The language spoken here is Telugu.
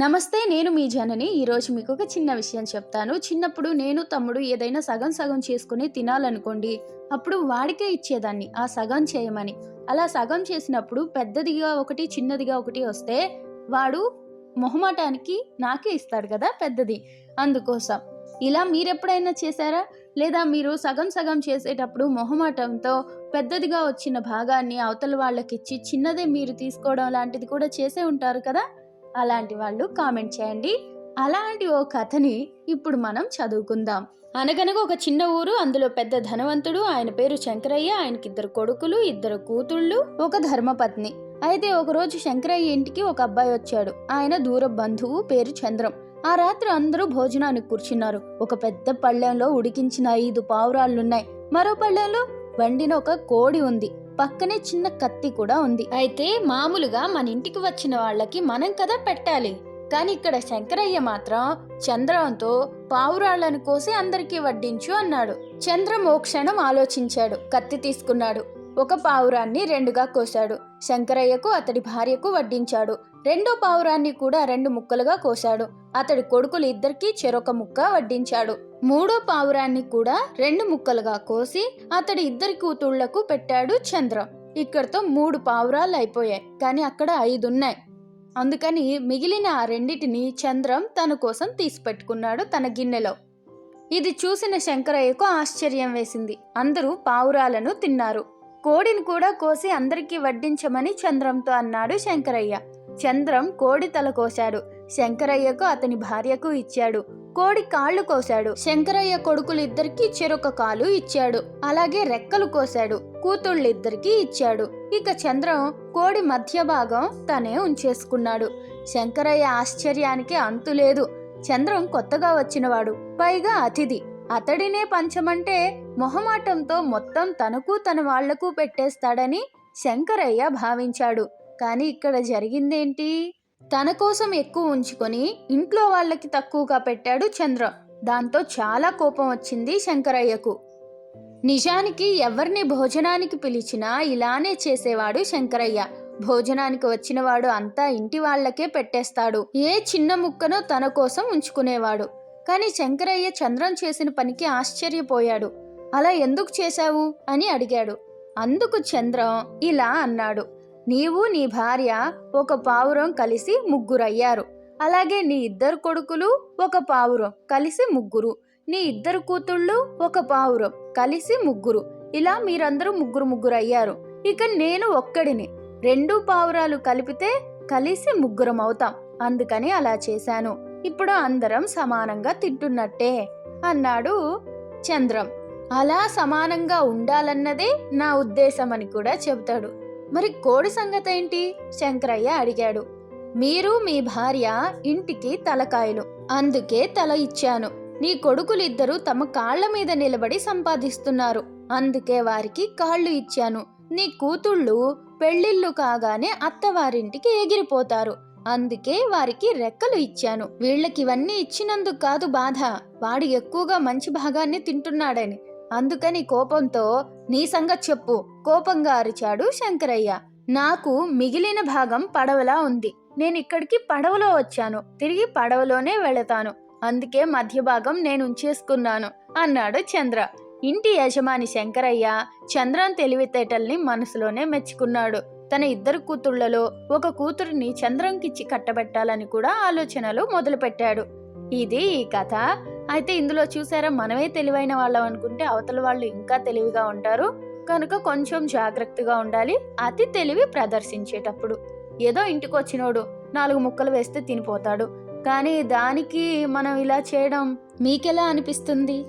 నమస్తే నేను మీ జనని. ఈరోజు మీకు ఒక చిన్న విషయం చెప్తాను. చిన్నప్పుడు నేను తమ్ముడు ఏదైనా సగం సగం చేసుకుని తినాలనుకోండి. అప్పుడు వాడికే ఇచ్చేదాన్ని ఆ సగం చేయమని. అలా సగం చేసినప్పుడు పెద్దదిగా ఒకటి చిన్నదిగా ఒకటి వస్తే వాడు మొహమాటానికి నాకే ఇస్తాడు కదా పెద్దది. అందుకోసం. ఇలా మీరెప్పుడైనా చేశారా? లేదా మీరు సగం సగం చేసేటప్పుడు మొహమాటంతో పెద్దదిగా వచ్చిన భాగాన్ని అవతల వాళ్ళకిచ్చి చిన్నదే మీరు తీసుకోవడం లాంటిది కూడా చేసే ఉంటారు కదా? అలాంటి వాళ్ళు కామెంట్ చేయండి. అలాంటి ఓ కథని ఇప్పుడు మనం చదువుకుందాం. అనగనగా ఒక చిన్న ఊరు అందులో పెద్ద ధనవంతుడు ఆయన పేరు శంకరయ్య ఆయనకి ఇద్దరు కొడుకులు ఇద్దరు కూతుళ్ళు ఒక ధర్మపత్ని. అయితే ఒకరోజు శంకరయ్య ఇంటికి ఒక అబ్బాయి వచ్చాడు. ఆయన దూర బంధువు పేరు చంద్రం. ఆ రాత్రి అందరూ భోజనానికి కూర్చున్నారు. ఒక పెద్ద పళ్ళెంలో ఉడికించిన ఐదు పావురాళ్ళున్నాయి. మరో పళ్ళెంలో వండిన ఒక కోడి ఉంది. పక్కనే చిన్న కత్తి కూడా ఉంది. అయితే మామూలుగా మన ఇంటికి వచ్చిన వాళ్ళకి మనం కదా పెట్టాలి. కానీ ఇక్కడ శంకరయ్య మాత్రం చంద్రంతో పావురాళ్ళను కోసి అందరికీ వడ్డించు అన్నాడు. చంద్రం ఓ క్షణం ఆలోచించాడు. కత్తి తీసుకున్నాడు. ఒక పావురాన్ని రెండుగా కోశాడు. శంకరయ్యకు అతడి భార్యకు వడ్డించాడు. రెండో పావురాన్ని కూడా రెండు ముక్కలుగా కోశాడు. అతడి కొడుకులు ఇద్దరికీ చెరొక ముక్క వడ్డించాడు. మూడో పావురాన్ని కూడా రెండు ముక్కలుగా కోసి అతడి ఇద్దరి కూతుళ్ళకు పెట్టాడు చంద్రం. ఇక్కడతో మూడు పావురాలు అయిపోయాయి. కానీ అక్కడ ఐదున్నాయి. అందుకని మిగిలిన ఆ రెండిటిని చంద్రం తన కోసం తీసిపెట్టుకున్నాడు తన గిన్నెలో. ఇది చూసిన శంకరయ్యకు ఆశ్చర్యం వేసింది. అందరూ పావురాలను తిన్నారు. కోడిని కూడా కోసి అందరికీ వడ్డించమని చంద్రంతో అన్నాడు శంకరయ్య. చంద్రం కోడి తల కోశాడు. శంకరయ్యకు అతని భార్యకు ఇచ్చాడు. కోడి కాళ్ళు కోశాడు. శంకరయ్య కొడుకులిద్దరికి చెరొక కాలు ఇచ్చాడు. అలాగే రెక్కలు కోశాడు. కూతుళ్ళిద్దరికీ ఇచ్చాడు. ఇక చంద్రం కోడి మధ్య భాగం తనే ఉంచేసుకున్నాడు. శంకరయ్య ఆశ్చర్యానికి అంతులేదు. చంద్రం కొత్తగా వచ్చినవాడు. పైగా అతిథి. అతడినే పంచమంటే మొహమాటంతో మొత్తం తనకు తన వాళ్ళకు పెట్టేస్తాడని శంకరయ్య భావించాడు. కానీ ఇక్కడ జరిగిందేంటి? తన కోసం ఎక్కువ ఉంచుకొని ఇంట్లో వాళ్ళకి తక్కువగా పెట్టాడు చంద్ర. దాంతో చాలా కోపం వచ్చింది శంకరయ్యకు. నిజానికి ఎవరిని భోజనానికి పిలిచినా ఇలానే చేసేవాడు శంకరయ్య. భోజనానికి వచ్చినవాడు అంతా ఇంటి వాళ్ళకే పెట్టేస్తాడు. ఏ చిన్న ముక్కను తన కోసం ఉంచుకునేవాడు. కానీ శంకరయ్య చంద్రం చేసిన పనికి ఆశ్చర్యపోయాడు. అలా ఎందుకు చేశావు? అని అడిగాడు. అందుకు చంద్రం ఇలా అన్నాడు. నీవు నీ భార్య ఒక పావురం కలిసి ముగ్గురయ్యారు. అలాగే నీ ఇద్దరు కొడుకులు ఒక పావురం కలిసి ముగ్గురు. నీ ఇద్దరు కూతుళ్ళు ఒక పావురం కలిసి ముగ్గురు. ఇలా మీరందరూ ముగ్గురు ముగ్గురు అయ్యారు ఇక నేను ఒక్కడిని. రెండు పావురాలు కలిపితే కలిసి ముగ్గురం అవుతాం అందుకని అలా చేశాను. ఇప్పుడు అందరం సమానంగా తింటున్నట్టే అన్నాడు చంద్రం. అలా సమానంగా ఉండాలన్నదే నా ఉద్దేశం అని కూడా చెబుతాడు. మరి కోడి సంగతి ఏంటి? శంకరయ్య అడిగాడు. మీరు మీ భార్య ఇంటికి తలకాయలు. అందుకే తల ఇచ్చాను. నీ కొడుకులిద్దరూ తమ కాళ్ళ మీద నిలబడి సంపాదిస్తున్నారు. అందుకే వారికి కాళ్ళు ఇచ్చాను. నీ కూతుళ్ళు పెళ్ళిళ్ళు కాగానే అత్తవారింటికి ఎగిరిపోతారు. అందుకే వారికి రెక్కలు ఇచ్చాను. వీళ్ళకి ఇవన్నీ ఇచ్చినందుకు కాదు బాధ. వాడు ఎక్కువగా మంచి భాగాన్ని తింటున్నాడని. అందుకని కోపంతో నీ సంగతి చెప్పు. కోపంగా అరిచాడు శంకరయ్య. నాకు మిగిలిన భాగం పడవలా ఉంది. నేను ఇక్కడికి పడవలో వచ్చాను. తిరిగి పడవలోనే వెళతాను. అందుకే మధ్య భాగం నేను ఉంచేసుకున్నాను అన్నాడు చంద్ర. ఇంటి యజమాని శంకరయ్య చంద్రం తెలివితేటల్ని మనసులోనే మెచ్చుకున్నాడు. తన ఇద్దరు కూతుళ్ళలో ఒక కూతురిని చంద్రంకిచ్చి కట్టబెట్టాలని కూడా ఆలోచనలు మొదలుపెట్టాడు. ఇది ఈ కథ. అయితే ఇందులో చూసారా మనమే తెలివైన వాళ్ళం అనుకుంటే అవతల వాళ్ళు ఇంకా తెలివిగా ఉంటారు. కనుక కొంచెం జాగ్రత్తగా ఉండాలి. అతి తెలివి ప్రదర్శించేటప్పుడు. ఏదో ఇంటికి వచ్చినోడు నాలుగు ముక్కలు వేస్తే తినిపోతాడు. కానీ దానికి మనం ఇలా చేయడం మీకెలా అనిపిస్తుంది?